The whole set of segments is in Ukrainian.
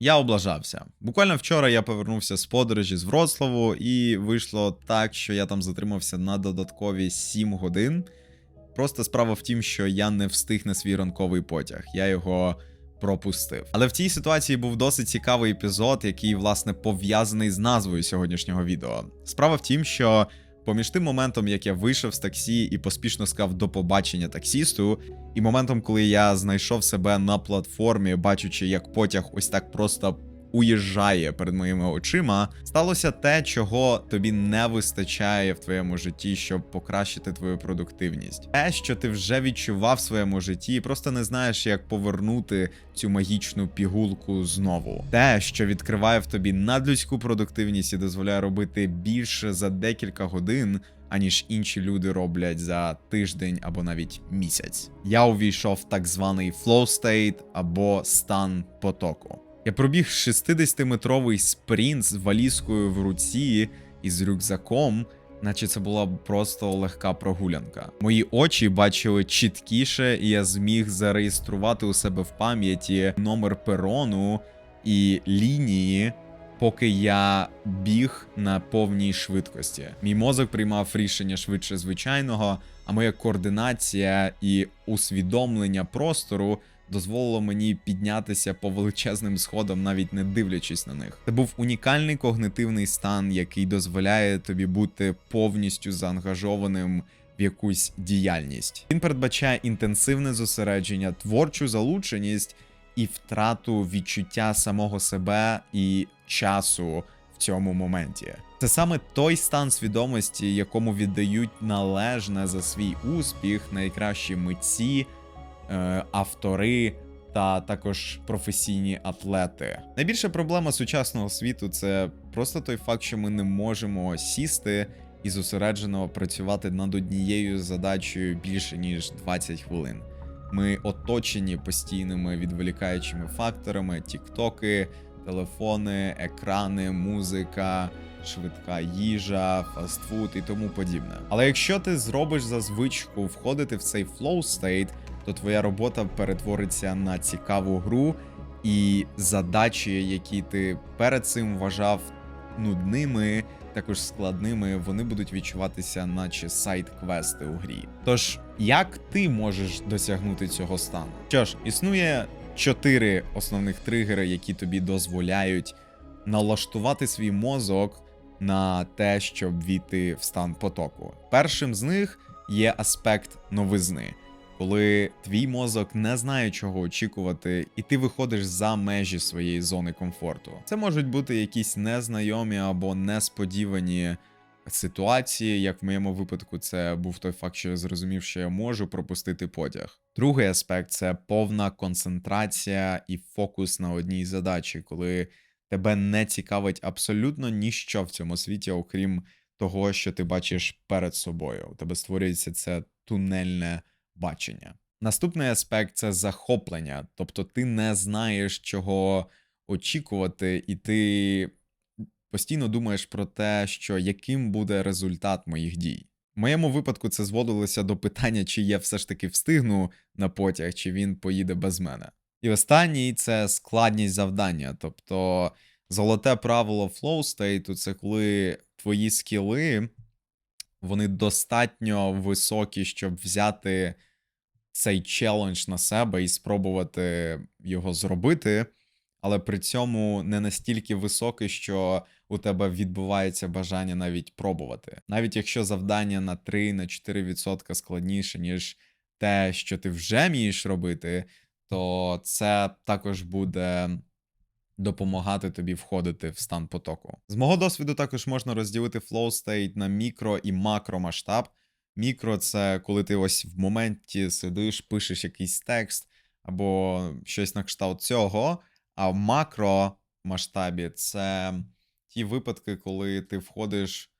Я облажався. Буквально вчора я повернувся з подорожі з Вроцлаву, і вийшло так, що я там затримався на додаткові 7 годин. Просто справа в тім, що я не встиг на свій ранковий потяг, я його пропустив. Але в цій ситуації був досить цікавий епізод, який, власне, пов'язаний з назвою сьогоднішнього відео. Справа в тім, що поміж тим моментом, як я вийшов з таксі і поспішно сказав до побачення таксісту, і моментом, коли я знайшов себе на платформі, бачучи, як потяг ось так просто уїжджає перед моїми очима, сталося те, чого тобі не вистачає в твоєму житті, щоб покращити твою продуктивність. Те, що ти вже відчував в своєму житті, і просто не знаєш, як повернути цю магічну пігулку знову. Те, що відкриває в тобі надлюдську продуктивність і дозволяє робити більше за декілька годин аніж інші люди роблять за тиждень або навіть місяць. Я увійшов в так званий flow state або стан потоку. Я пробіг 60-метровий спринт з валізкою в руці і з рюкзаком, наче це була просто легка прогулянка. Мої очі бачили чіткіше, і я зміг зареєструвати у себе в пам'яті номер перону і лінії поки я біг на повній швидкості. Мій мозок приймав рішення швидше звичайного, а моя координація і усвідомлення простору дозволило мені піднятися по величезним сходам, навіть не дивлячись на них. Це був унікальний когнитивний стан, який дозволяє тобі бути повністю заангажованим. В якусь діяльність він передбачає інтенсивне зосередження, творчу залученість і втрату відчуття самого себе і часу в цьому моменті. Це саме той стан свідомості, якому віддають належне за свій успіх найкращі митці, автори та також професійні атлети. Найбільша проблема сучасного світу це просто той факт, що ми не можемо сісти і зосереджено працювати над однією задачею більше ніж 20 хвилин. Ми оточені постійними відволікаючими факторами: тіктоки, телефони, екрани, музика, швидка їжа, фастфуд і тому подібне. Але якщо ти зробиш за звичку входити в цей flow state, то твоя робота перетвориться на цікаву гру, і задачі, які ти перед цим вважав нудними також складними, вони будуть відчуватися, наче сайт-квести у грі. Тож, як ти можеш досягнути цього стану? Що ж, існує чотири основних тригери, які тобі дозволяють налаштувати свій мозок на те, щоб війти в стан потоку. Першим з них є аспект новизни коли твій мозок не знає, чого очікувати, і ти виходиш за межі своєї зони комфорту. Це можуть бути якісь незнайомі або несподівані ситуації, як в моєму випадку, це був той факт, що я зрозумів, що я можу пропустити потяг. Другий аспект це повна концентрація і фокус на одній задачі, коли тебе не цікавить абсолютно ніщо в цьому світі, окрім того, що ти бачиш перед собою. У тебе створюється це тунельне бачення. Наступний аспект це захоплення, тобто ти не знаєш, чого очікувати, і ти постійно думаєш про те, що яким буде результат моїх дій. В моєму випадку це зводилося до питання, чи я все ж таки встигну на потяг, чи він поїде без мене. І останній це складність завдання, тобто золоте правило flow state – це коли твої скіли вони достатньо високі, щоб взяти цей челендж на себе і спробувати його зробити, але при цьому не настільки високий, що у тебе відбувається бажання навіть пробувати. Навіть якщо завдання на 3-4% складніше, ніж те, що ти вже вмієш робити, то це також буде. Допомагати тобі входити в стан потоку. З мого досвіду також можна розділити flow state на мікро і макро масштаб. Мікро це коли ти ось в моменті сидиш, пишеш якийсь текст або щось на кшталт цього. А в макро масштабі це ті випадки, коли ти входиш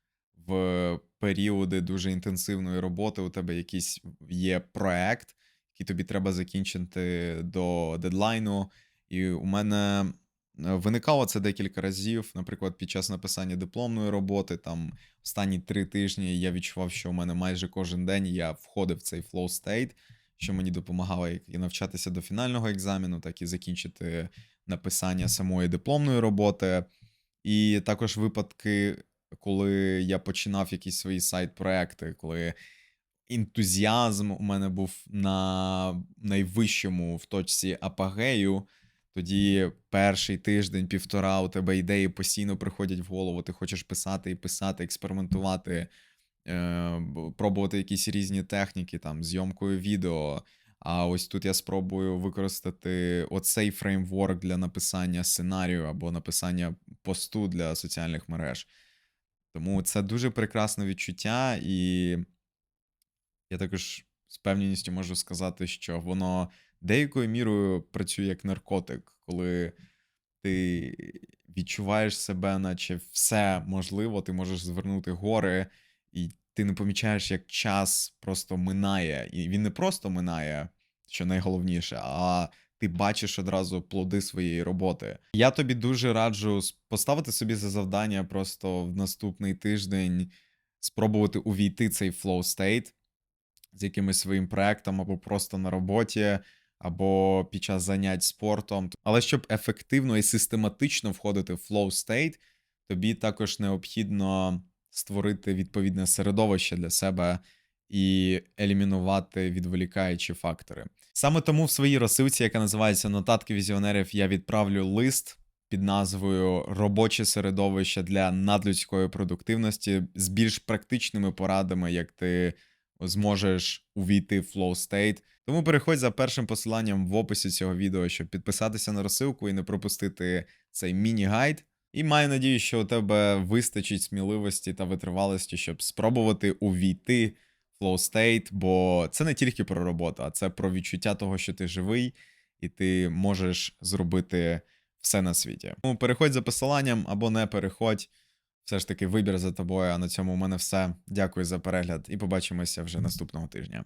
в періоди дуже інтенсивної роботи. У тебе якийсь є проект, який тобі треба закінчити до дедлайну. І у мене виникало це декілька разів. Наприклад, під час написання дипломної роботи, там останні три тижні я відчував, що у мене майже кожен день я входив в цей flow state, що мені допомагало як і навчатися до фінального екзамену, так і закінчити написання самої дипломної роботи, і також випадки, коли я починав якісь свої сайт-проекти, коли ентузіазм у мене був на найвищому в точці апогею. Тоді перший тиждень, півтора, у тебе ідеї постійно приходять в голову. Ти хочеш писати і писати, експериментувати, е, пробувати якісь різні техніки, там, зйомкою відео. А ось тут я спробую використати оцей фреймворк для написання сценарію або написання посту для соціальних мереж. Тому це дуже прекрасне відчуття, і я також з певністю можу сказати, що воно деякою мірою працює як наркотик, коли ти відчуваєш себе, наче все можливо, ти можеш звернути гори, і ти не помічаєш, як час просто минає. І він не просто минає, що найголовніше, а ти бачиш одразу плоди своєї роботи. Я тобі дуже раджу поставити собі за завдання просто в наступний тиждень спробувати увійти цей flow state з якимось своїм проектом або просто на роботі, або під час занять спортом. Але щоб ефективно і систематично входити в flow state, тобі також необхідно створити відповідне середовище для себе і елімінувати відволікаючі фактори. Саме тому в своїй розсилці, яка називається Нотатки візіонерів, я відправлю лист під назвою Робоче середовище для надлюдської продуктивності з більш практичними порадами, як ти зможеш увійти в flow state. Тому переходь за першим посиланням в описі цього відео, щоб підписатися на розсилку і не пропустити цей міні-гайд. І маю надію, що у тебе вистачить сміливості та витривалості, щоб спробувати увійти в flow state, бо це не тільки про роботу, а це про відчуття того, що ти живий, і ти можеш зробити все на світі. Тому переходь за посиланням або не переходь. Все ж таки вибір за тобою. А на цьому у мене все. Дякую за перегляд і побачимося вже наступного тижня.